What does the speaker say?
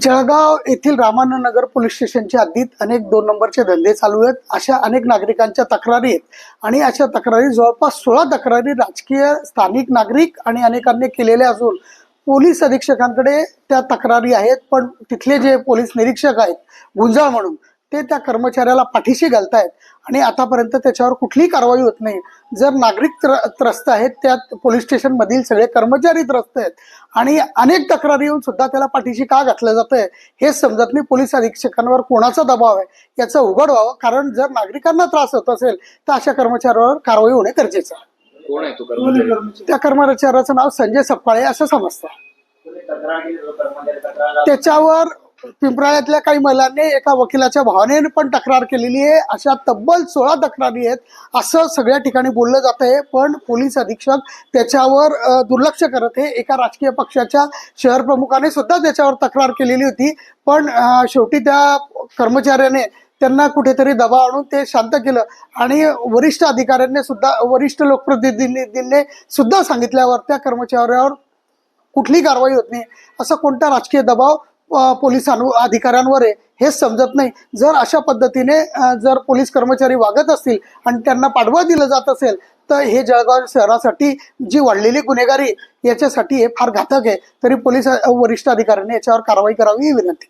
जळगाव येथील रामानंद नगर पोलीस स्टेशनच्या हद्दीत अनेक दोन नंबरचे धंदे चालू आहेत. अशा अनेक नागरिकांच्या तक्रारी आहेत. आणि अशा तक्रारी जवळपास सोळा तक्रारी राजकीय स्थानिक नागरिक आणि अनेकांनी केलेल्या असून पोलीस अधीक्षकांकडे त्या तक्रारी आहेत. पण तिथले जे पोलीस निरीक्षक आहेत गुंजाळ म्हणून ते त्या कर्मचाऱ्याला पाठीशी घालतायत. आणि आतापर्यंत त्याच्यावर कुठलीही कारवाई होत नाही. जर नागरिक त्र त्रस्त आहेत त्यात पोलीस स्टेशन मधील सगळे कर्मचारी त्रस्त आहेत. आणि अनेक तक्रारी येऊन सुद्धा त्याला पाठीशी का घातलं जातंय हे समजत नाही पोलीस अधीक्षकांवर कोणाचा दबाव आहे. याचं उघड व्हावं कारण जर नागरिकांना त्रास होत असेल तर अशा कर्मचाऱ्यावर कारवाई होणे गरजेचं आहे. कोण आहे तो कर्मचारी? त्या कर्मचाऱ्याचं नाव संजय सपकाळे असं समजतं. त्याच्यावर पिंपराळ्यातल्या काही महिलांनी एका वकिलाच्या भावाने पण तक्रार केलेली आहे. अशा तब्बल सोळा तक्रारी आहेत. असं सगळ्या ठिकाणी बोललं जात आहे. पण पोलीस अधीक्षक त्याच्यावर दुर्लक्ष करत आहे. एका राजकीय पक्षाच्या शहर प्रमुखाने सुद्धा त्याच्यावर तक्रार केलेली होती. पण शेवटी त्या कर्मचाऱ्याने त्यांना कुठेतरी दबाव आणून ते शांत केलं. आणि वरिष्ठ अधिकाऱ्यांनी सुद्धा वरिष्ठ लोकप्रतिनिधींनी सुद्धा सांगितल्यावर त्या कर्मचाऱ्यावर कुठली कारवाई होत नाही. असा कोणता राजकीय दबाव पोलीस अनु- अधिकाऱ्यांवर आहे हेच समजत नाही. जर अशा पद्धतीने जर पोलीस कर्मचारी वागत असतील आणि त्यांना पाठबळ दिलं जात असेल तर हे जळगाव शहरासाठी जी वाढलेली गुन्हेगारी याच्यासाठी हे फार घातक आहे. तरी पोलीस वरिष्ठ अधिकाऱ्यांनी याच्यावर कारवाई करावी ही विनंती.